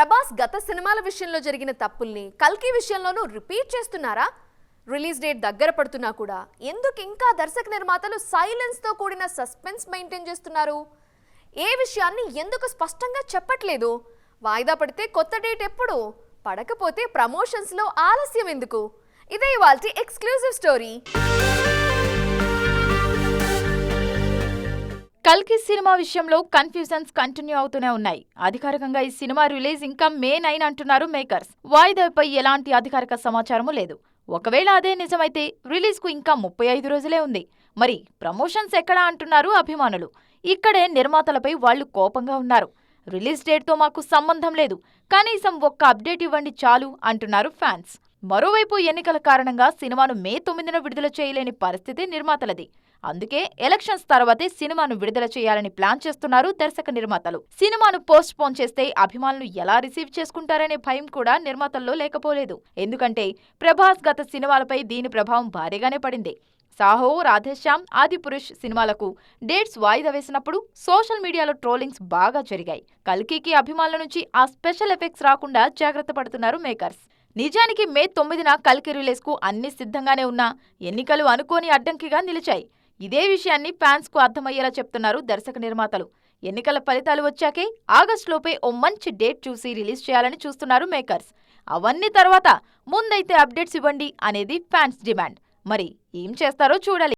ప్రభాస్ గత సినిమాల విషయంలో జరిగిన తప్పుల్ని కల్కి విషయంలోనూ రిపీట్ చేస్తున్నారా? రిలీజ్ డేట్ దగ్గర పడుతున్నా కూడా ఎందుకు ఇంకా దర్శక నిర్మాతలు సైలెన్స్తో కూడిన సస్పెన్స్ మెయింటైన్ చేస్తున్నారు? ఏ విషయాన్ని ఎందుకు స్పష్టంగా చెప్పట్లేదు? వాయిదా పడితే కొత్త డేట్ ఎప్పుడు? పడకపోతే ప్రమోషన్స్లో ఆలస్యం ఎందుకు? ఇదే ఇవాళ ఎక్స్క్లూజివ్ స్టోరీ. కల్కి సినిమా విషయంలో కన్ఫ్యూజన్స్ కంటిన్యూ అవుతూనే ఉన్నాయి. అధికారికంగా ఈ సినిమా రిలీజ్ ఇంకా మే నైన్ అంటున్నారు మేకర్స్. వాయిదాపై ఎలాంటి అధికారిక సమాచారము లేదు. ఒకవేళ అదే నిజమైతే రిలీజ్కు ఇంకా ముప్పై ఐదు రోజులే ఉంది. మరి ప్రమోషన్స్ ఎక్కడా అంటున్నారు అభిమానులు? ఇక్కడే నిర్మాతలపై వాళ్ళు కోపంగా ఉన్నారు. రిలీజ్ డేట్తో మాకు సంబంధం లేదు. కనీసం ఒక్క అప్డేట్ ఇవ్వండి చాలు అంటున్నారు ఫ్యాన్స్. మరోవైపు ఎన్నికల కారణంగా సినిమాను మే తొమ్మిదిన విడుదల చేయలేని పరిస్థితి నిర్మాతలది. అందుకే ఎలక్షన్స్ తర్వాతే సినిమాను విడుదల చేయాలని ప్లాన్ చేస్తున్నారు దర్శక నిర్మాతలు. సినిమాను పోస్ట్ పోన్ చేస్తే అభిమానులు ఎలా రిసీవ్ చేసుకుంటారనే భయం కూడా నిర్మాతల్లో లేకపోలేదు. ఎందుకంటే ప్రభాస్ గత సినిమాలపై దీని ప్రభావం భారీగానే పడింది. సాహో రాధేశ్యామ్ ఆదిపురుష్ సినిమాలకు డేట్స్ వాయిదా వేసినప్పుడు సోషల్ మీడియాలో ట్రోలింగ్స్ బాగా జరిగాయి. కల్కికి అభిమానుల నుంచి ఆ స్పెషల్ ఎఫెక్ట్స్ రాకుండా జాగ్రత్త పడుతున్నారు మేకర్స్. నిజానికి మే తొమ్మిదిన కల్కి రిలీజ్కు అన్ని సిద్ధంగానే ఉన్నా ఎన్నికలు అనుకోని అడ్డంకిగా నిలిచాయి. ఇదే విషయాన్ని ఫ్యాన్స్కు అర్థమయ్యేలా చెప్తున్నారు దర్శక నిర్మాతలు. ఎన్నికల ఫలితాలు వచ్చాకే ఆగస్టులోపే ఓ మంచి డేట్ చూసి రిలీజ్ చేయాలని చూస్తున్నారు మేకర్స్. అవన్నీ తర్వాత ముందైతే అప్డేట్స్ ఇవ్వండి అనేది ఫ్యాన్స్ డిమాండ్. మరి ఏం చేస్తారో చూడాలి.